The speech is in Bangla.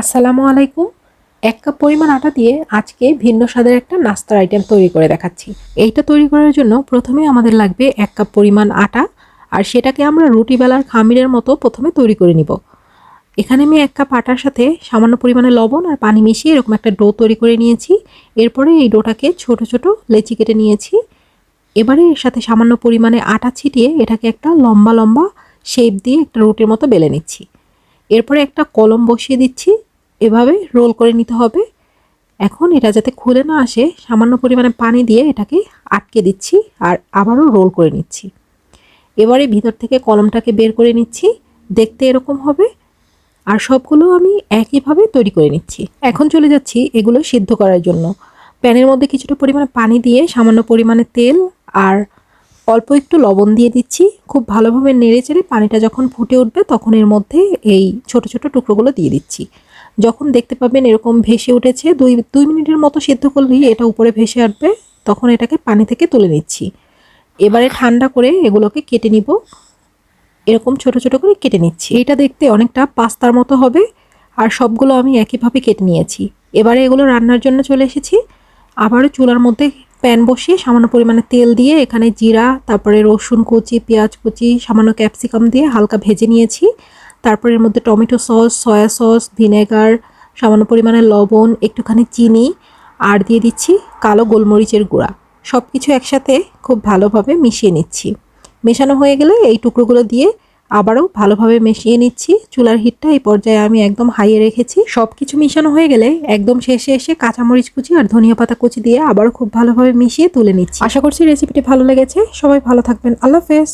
আসসালামু আলাইকুম। এক কাপ পরিমাণ আটা দিয়ে আজকে ভিন্ন স্বাদের একটা নাস্তার আইটেম তৈরি করে দেখাচ্ছি। এইটা তৈরি করার জন্য প্রথমে আমাদের লাগবে এক কাপ পরিমাণ আটা, আর সেটাকে আমরা রুটি বেলার খামিরের মতো প্রথমে তৈরি করে নিব। এখানে আমি এক কাপ আটার সাথে সামান্য পরিমাণে লবণ আর পানি মিশিয়ে এরকম একটা ডো তৈরি করে নিয়েছি। এরপরে এই ডোটাকে ছোট ছোট লেচি কেটে নিয়েছি। এবারে এর সাথে সামান্য পরিমাণে আটা ছিটিয়ে এটাকে একটা লম্বা লম্বা শেপ দিয়ে একটা রুটির মতো বেলে নিচ্ছি। এরপরে একটা কলম বসিয়ে দিচ্ছি। এভাবে রোল করে নিতে হবে। এখন এটা যাতে খুলে না আসে, সামান্য পরিমাণে পানি দিয়ে এটাকে আটকে দিচ্ছি আর আবারও রোল করে নিচ্ছি। এবারে ভিতর থেকে কলমটাকে বের করে নিচ্ছি, দেখতে এরকম হবে। আর সবগুলো আমি একইভাবে তৈরি করে নিচ্ছি। এখন চলে যাচ্ছি এগুলো সিদ্ধ করার জন্য। প্যানের মধ্যে কিছুটা পরিমাণে পানি দিয়ে সামান্য পরিমাণে তেল আর অল্প একটু লবণ দিয়ে দিচ্ছি। খুব ভালোভাবে নেড়ে চেড়ে পানিটা যখন ফুটে উঠবে তখন এর মধ্যে এই ছোট ছোট টুকরোগুলো দিয়ে দিচ্ছি। যখন দেখতে পাবেন এরকম ভেসে উঠেছে, দুই দুই মিনিটের মতো সিদ্ধ করলেই এটা উপরে ভেসে আসবে, তখন এটাকে পানি থেকে তুলে নিচ্ছি। এবারে ঠান্ডা করে এগুলোকে কেটে নিব। এরকম ছোট ছোট করে কেটে নিচ্ছি। এটা দেখতে অনেকটা পাস্তার মতো হবে, আর সবগুলো আমি একইভাবে কেটে নিয়েছি। এবারে এগুলো রান্নার জন্য চলে এসেছি। আবারও চুলার মধ্যে প্যান বসিয়ে সামান্য পরিমাণে তেল দিয়ে এখানে জিরা, তারপরে রসুন কুচি, পেঁয়াজ কুচি, সামান্য ক্যাপসিকাম দিয়ে হালকা ভেজে নিয়েছি। তারপরে এর মধ্যে tomato sauce, soya sauce, vinegar, সামান্য পরিমাণে লবণ, একটুখানি চিনি, আর দিয়ে দিচ্ছি কালো গোলমরিচের গুঁড়া। সব কিছু একসাথে খুব ভালোভাবে মিশিয়ে নিচ্ছি। মেশানো হয়ে গেলে এই টুকরোগুলো দিয়ে আবারও ভালোভাবে মিশিয়ে নিচ্ছি। চুলার হিটটা এই পর্যায়ে আমি একদম হাইয়ে রেখেছি। সব কিছু মিশানো হয়ে গেলে একদম শেষে এসে কাঁচামরিচ কুচি আর ধনিয়া পাতা কুচি দিয়ে আবারও খুব ভালোভাবে মিশিয়ে তুলে নিচ্ছি। আশা করছি রেসিপিটি ভালো লেগেছে। সবাই ভালো থাকবেন। আল্লাহ হাফেজ।